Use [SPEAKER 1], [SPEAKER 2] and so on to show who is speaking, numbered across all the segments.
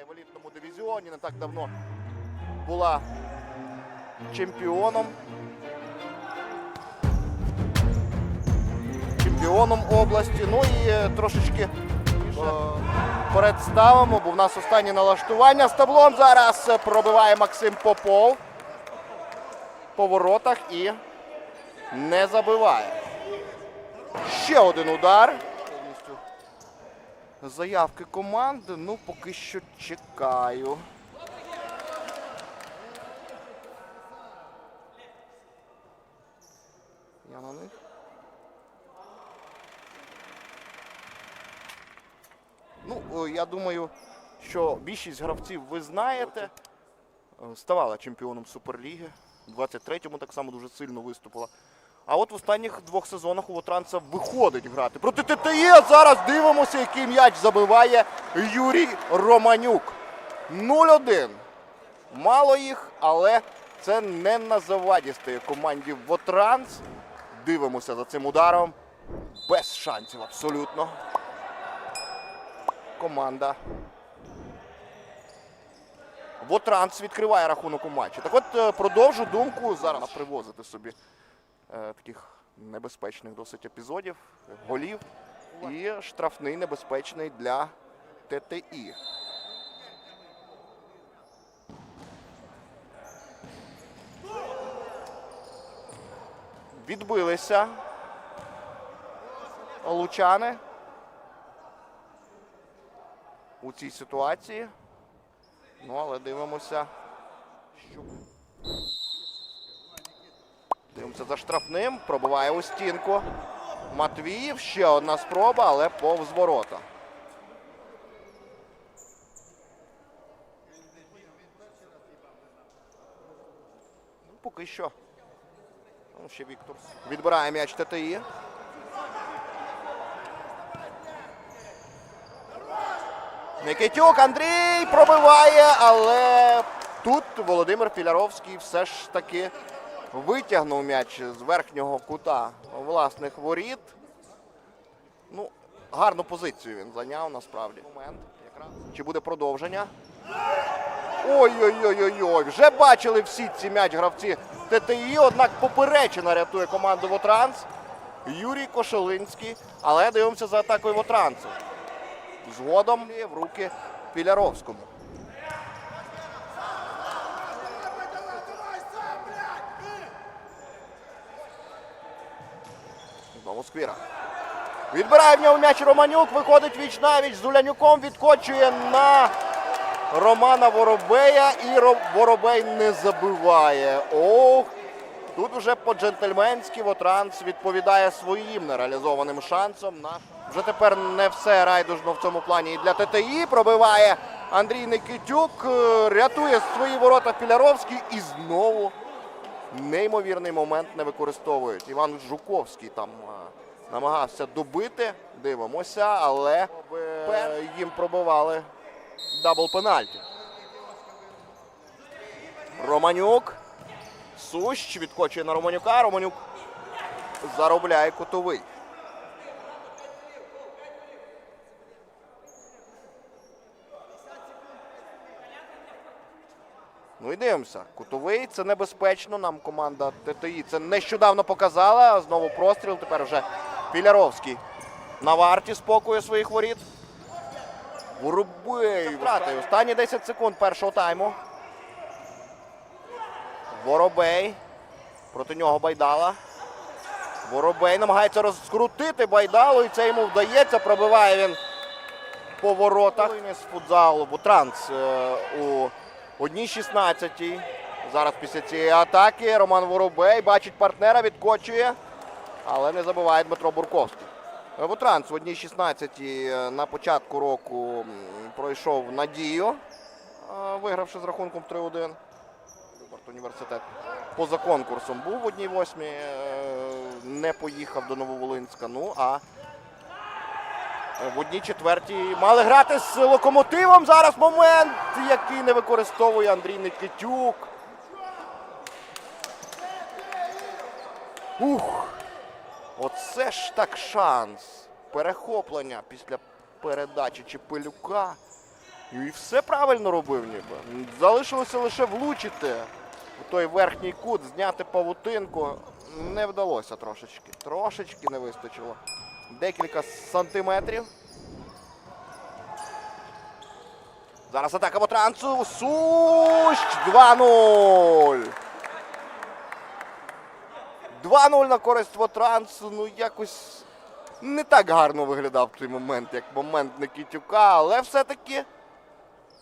[SPEAKER 1] грає в елітному дивізіоні, не так давно була чемпіоном. Чемпіоном області. Ну і е, трошечки е, представимо, бо в нас останнє налаштування з таблом. Зараз е, пробиває Максим Попов по воротах і не забиває. Ще один удар. Заявки команди. Ну, поки що чекаю. Я на них. Ну, я думаю, що більшість гравців ви знаєте. Е, Ставала чемпіоном Суперліги. У 23-му так само дуже сильно виступила. А от в останніх двох сезонах у Вотранца виходить грати. Проти ТТІ А зараз дивимося, який м'яч забиває Юрій Романюк. 0-1. Мало їх, але це не на заваді стає команді Вотранс. Дивимося за цим ударом. Без шансів абсолютно. Команда. Вотранс відкриває рахунок у матчі. Так от е, продовжу думку зараз привозити собі е, таких небезпечних досить епізодів, голів. І штрафний небезпечний для ТТІ. Відбилися лучани у цій ситуації. Ну, але дивимося, Дивимося за штрафним. Пробиває у стінку. Матвіїв. Ще одна спроба, але повз ворота. Ну, поки що. Ну, ще Віктор. Відбирає м'яч ТТІ. Никитюк Андрій пробиває, але тут Володимир Філяровський все ж таки витягнув м'яч з верхнього кута власних воріт. Ну, гарну позицію він зайняв насправді. Момент. Чи буде продовження? Ой-ой-ой-ой-ой. Вже бачили всі ці м'яч гравці ТТІ, однак поперечина рятує команду Вотранс. Юрій Кошелинський. Але дивимося за атакою Вотрансу. Згодом в руки Піляровському. Знову сквіра. Відбирає в нього м'яч Романюк, виходить віч навіч з Улянюком, відкочує на Романа Воробея і Воробей не забиває. Ох, тут вже по-джентльменськи Вотранс відповідає своїм нереалізованим шансом. На... Вже тепер не все райдужно в цьому плані і для ТТІ. Пробиває Андрій Никитюк, е, рятує свої ворота Піляровський і знову неймовірний момент не використовують. Іван Жуковський там е, намагався добити. Дивимося, але е, їм пробивали дабл пенальті. Романюк. Сущ відкочує на Романюка. Романюк заробляє кутовий. Ну і дивимося. Кутовий це небезпечно. Нам команда ТТІ це нещодавно показала. Знову простріл. Тепер вже Піляровський на варті спокою своїх воріт. Воробей. Втрати. Останні 10 секунд першого тайму. Воробей. Проти нього Байдала. Воробей намагається розкрутити Байдалу, і це йому вдається. Пробиває він по воротах. З Бутранс е, у одній 16 Зараз після цієї атаки Роман Воробей бачить партнера, відкочує, але не забиває Дмитро Бурковський. Е, в одній 16 е, на початку року пройшов надію, е, вигравши з рахунком 3-1. Любарт університет поза конкурсом був в одній восьмій, не поїхав до Нововолинська. Ну а в одній четвертій мали грати з локомотивом. Зараз момент, який не використовує Андрій Никитюк. Ух! Оце ж так шанс. Перехоплення після передачі Чепелюка. І все правильно робив ніби. Залишилося лише влучити у той верхній кут, зняти павутинку. Не вдалося трошечки. Трошечки не вистачило. Декілька сантиметрів. Зараз атака Вотрансу. Сущ 2-0. 2-0 на користь Вотрансу. Ну якось не так гарно виглядав той момент, як момент Никітюка, але все-таки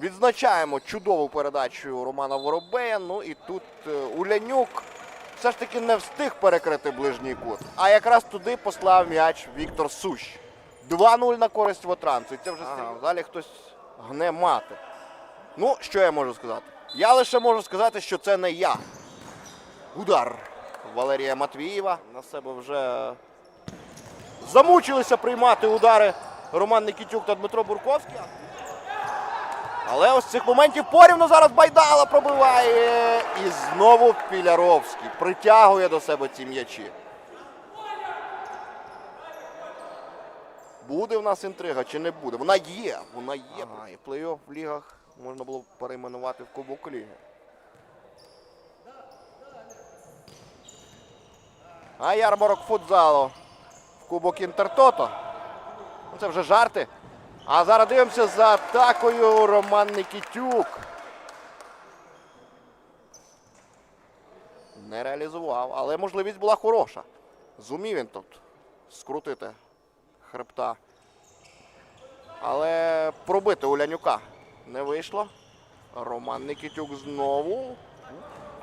[SPEAKER 1] відзначаємо чудову передачу Романа Воробея. Ну і тут е, Улянюк все ж таки не встиг перекрити ближній кут, а якраз туди послав м'яч Віктор Сущ. 2-0 на користь Вотрансу. І це вже ага, в залі хтось гне мати. Ну, що я можу сказати? Я лише можу сказати, що це не я. Удар Валерія Матвієва. На себе вже замучилися приймати удари Роман Никітюк та Дмитро Бурковський. Але ось цих моментів порівну зараз Байдала пробиває. І знову Піляровський притягує до себе ці м'ячі. Буде в нас інтрига чи не буде? Вона є. Вона є. Ага, і плей-офф в лігах можна було перейменувати в Кубок Ліги. А ярмарок футзалу в Кубок Інтертото. Ну, Це вже жарти. А зараз дивимося за атакою Роман Никітюк. Не реалізував, але можливість була хороша. Зумів він тут скрутити хребта. Але пробити Улянюка не вийшло. Роман Никітюк знову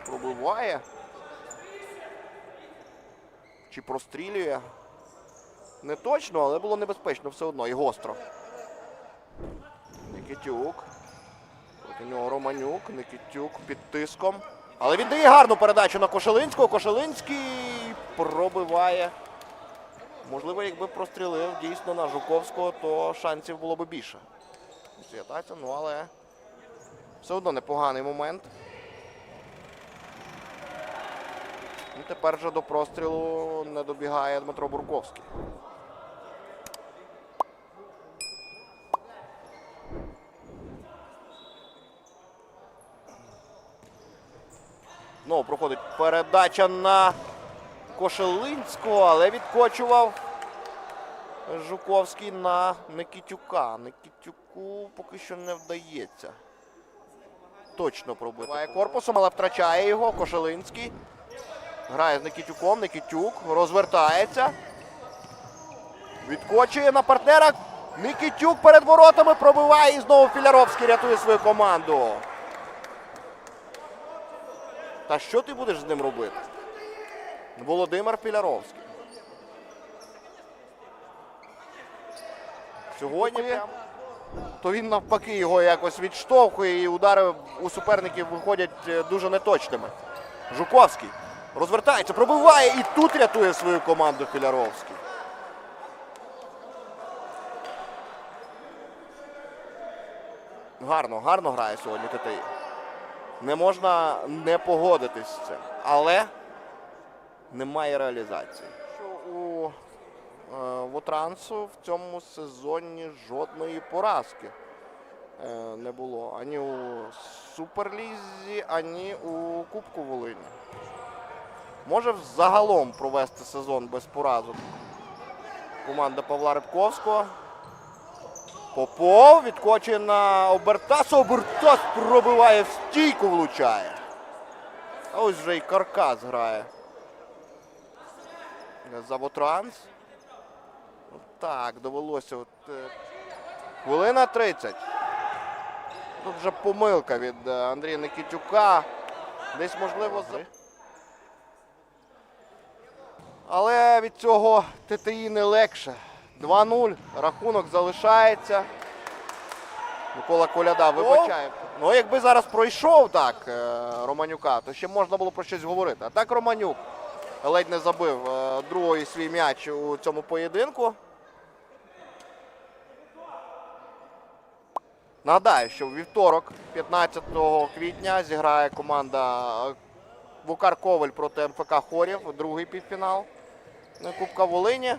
[SPEAKER 1] пробиває. Чи прострілює? Не точно, але було небезпечно все одно і гостро. Никитюк. Проти нього Романюк. Никитюк під тиском. Але він дає гарну передачу на Кошелинського. Кошелинський пробиває. Можливо, якби прострілив дійсно на Жуковського, то шансів було б більше. Святаця, ну але все одно непоганий момент. Ну, тепер же до прострілу не добігає Дмитро Бурковський. Знову проходить передача на Кошелинського, але відкочував Жуковський на Никітюка. Никітюку поки що не вдається. Точно пробити. Буває корпусом, але втрачає його. Кошелинський. Грає з Никітюком. Никітюк розвертається. Відкочує на партнера. Никітюк перед воротами пробиває і знову Філяровський рятує свою команду. Та що ти будеш з ним робити? Володимир Філяровський. Сьогодні то він навпаки його якось відштовхує і удари у суперників виходять е, дуже неточними. Жуковський розвертається, пробиває і тут рятує свою команду Філяровський. Гарно, гарно грає сьогодні ТТІ. Не можна не погодитись з цим. Але немає реалізації. Що у е, Вотрансу в цьому сезоні жодної поразки е, не було. Ані у Суперлізі, ані у Кубку Волині. Може взагалом провести сезон без поразок. Команда Павла Рибковського. Попов відкочує на Обертаса. Обертас пробиває в стійку, влучає. А ось вже і Каркас грає. За Вотранс. Так, довелося. От, е, хвилина 30. Тут вже помилка від е, Андрія Никітюка. Десь можливо. Але від цього ТТІ не легше. 2-0. Рахунок залишається. Микола Коляда вибачає. Ну, якби зараз пройшов так е, Романюка, то ще можна було про щось говорити. А так Романюк ледь не забив е, другий свій м'яч у цьому поєдинку. Нагадаю, що в вівторок, 15 квітня, зіграє команда е, Вукар Коваль проти МФК Хорів, другий півфінал Кубка Волині.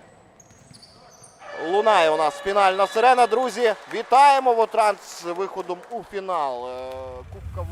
[SPEAKER 1] Лунає у нас фінальна сирена. Друзі, вітаємо Вотранс з виходом у фінал. Е, Кубка.